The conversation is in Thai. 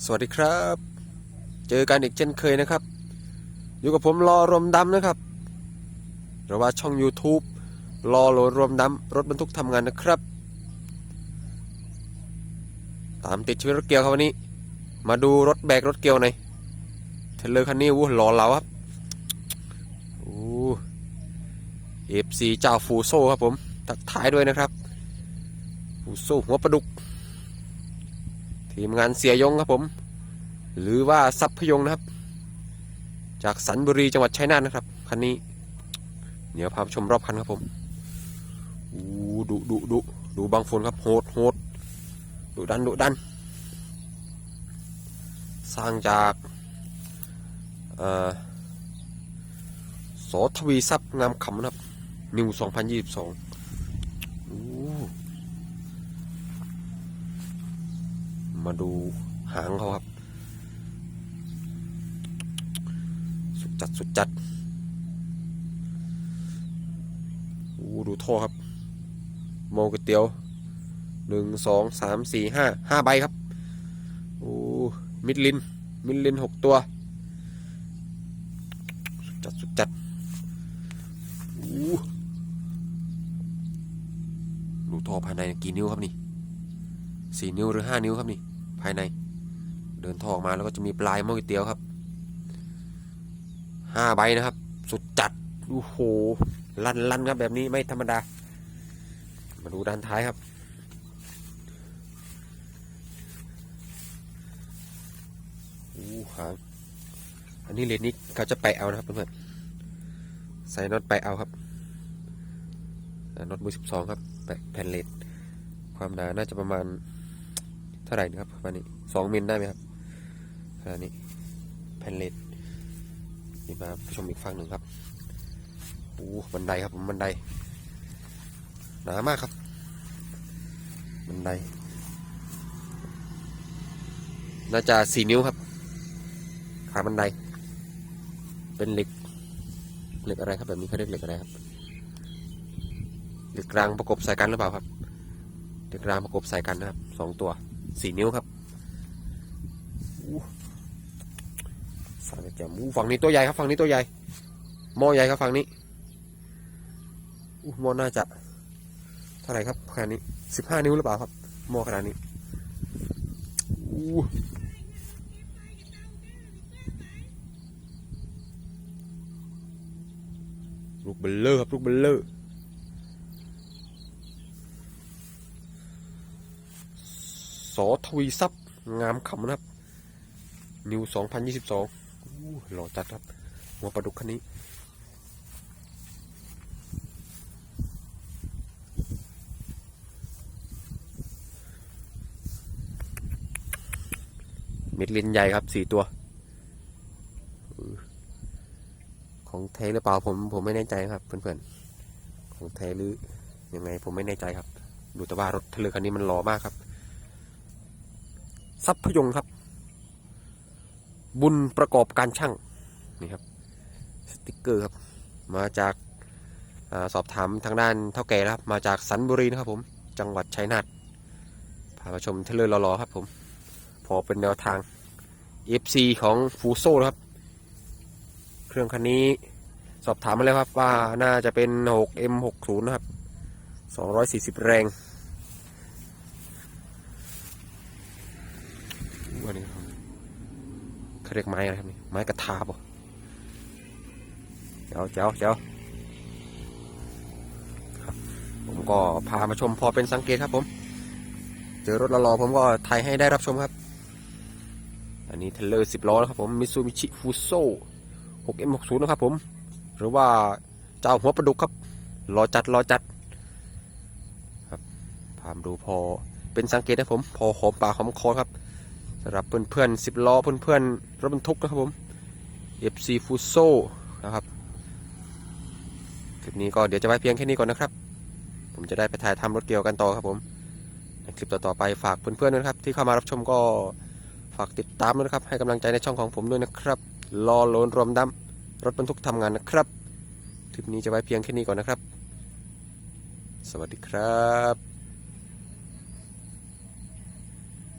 สวัสดีครับ เจอกันอีกเช่นเคยนะครับ อยู่กับผมรอรวมดำนะครับ หรือว่าช่อง YouTube รอโหลดรวมดำรถบรรทุกทำงานนะครับ ตามติดชีวิตรถเกียวครับวันนี้ มาดูรถแบกรถเกียวหน่อยเทเลอร์คันนี้วู้หล่อเหลาครับโอ้เอฟซีเจ้าฟูโซครับผม ตักท้ายด้วยนะครับฟูโซหัวปลาดุก ทีมงานเสียยงครับผม หรือว่าซับพยงนะครับ จากสันบุรีจังหวัดชัยนาทนะครับคันนี้ เดี๋ยวพาชมรอบคันครับผมอู้ดุดุดุดูบางฝนครับโหดโหดดุดันดุดัน สร้างจากเอ่อสทวีทรัพย์งามขำนะครับ นิว 2022อู้ มาดูหางเขาครับ สุดจัดสุดจัดอู้ดูท่อครับโมก๋วยเตี๋ยวหนึ่งสองสามสี่ห้าห้าใบครับโอ้มิดลิน มิดลินหกตัว สุดจัดสุดจัดโอ้ดูท่อภายในกี่นิ้วครับนี่สี่นิ้วหรือห้านิ้วครับนี่ ภายใน เดินท่อออกมาแล้วก็จะมีปลายหม้อก๋วยเตี๋ยวครับห้าใบนะครับ สุดจัดโอ้โหลันลันครับแบบนี้ไม่ธรรมดา มาดูด้านท้ายครับ โอ้หางอันนี้เลนนี้เขาจะไปเอานะครับเพื่อนๆใส่น็อตไปเอาครับน็อตมือสิบสองครับแผ่นเลนความหนาน่าจะประมาณ ท่าไหร่นะครับประมาณนี้สองมิลได้ไหมครับขนาดนี้แผ่นเลนนี่มาชมอีกฝั่งหนึ่งครับโอ้บันไดครับผมบันไดหนามากครับบันไดน่าจะสี่นิ้วครับ ขาบันได เป็นเหล็กเหล็กอะไรครับแบบนี้เขาเรียกเหล็กอะไรครับเหล็กรางประกบใส่กันหรือเปล่าครับเหล็กรางประกบใส่กันนะครับสองตัว สี่นิ้วครับอู้สายแจ่มอู้ฝั่งนี้ตัวใหญ่ครับฝั่งนี้ตัวใหญ่หม้อใหญ่ครับฝั่งนี้อู้หม้อน่าจะเท่าไหร่ครับขนาดนี้สิบห้านิ้วหรือเปล่าครับหม้อขนาดนี้อู้ลูกเบลเลอร์ครับลูกเบลเลอร์ สอทวีทรัพย์งามขำนะครับ นิว 2022หล่อจัดครับหัวปลาดุกคันนี้ เม็ดลินใหญ่ครับสี่ตัว ของแท้หรือเปล่าผมผมไม่แน่ใจครับ เพื่อนๆ ของแท้หรือยังไงผมไม่แน่ใจครับ ดูแต่ว่ารถเทะเลคันนี้มันหล่อมากครับ ซับพยงครับ บุญประกอบการช่างนี่ครับ สติกเกอร์ครับ มาจากอาสอบถามทางด้านเท่าแก่นะครับ มาจากสันบุรีนะครับผม จังหวัดชัยนาทพามาชมเทเลอร์รอๆครับผม พอเป็นแนวทาง FC ของฟูโซนะครับ เครื่องคันนี้สอบถามมาแล้วครับว่าน่าจะเป็น 6M60 นะครับ 240 แรงอู้อันนี้ครับ เขาเรียกไม้อะไรครับนี่ไม้กระทาป่ะเจ้าเจ้าเจ้าครับผมก็พามาชมพอเป็นสังเกตครับผม เจอรถละลอผมก็ถ่ายให้ได้รับชมครับ อันนี้เทเลอร์สิบล้อนะครับผมมิซูบิชิฟูโซ่ 6M60 นะครับผม หรือว่าเจ้าหัวปลาดุกครับรอจัดรอจัดครับพามดูพอเป็นสังเกตนะผม พอหอมปากหอมคอครับ สำหรับเพื่อนเพื่อนสิบล้อเพื่อนเพื่อนๆรถบรรทุกนะครับผม FC f u s o นะครับคลิปนี้ก็เดี๋ยวจะไว้เพียงแค่นี้ก่อนนะครับ ผมจะได้ไปถ่ายทำรถเกี่ยวกันต่อครับผมในคลิปต่อๆไปฝากเพื่อนๆด้วยนะครับ ที่เข้ามารับชมก็ฝากติดตามด้วยนะครับให้กำลังใจในช่องของผมด้วยนะครับรอโลนรวมดำรถบรรทุกทำงานนะครับคลิปนี้จะไว้เพียงแค่นี้ก่อนนะครับ สวัสดีครับ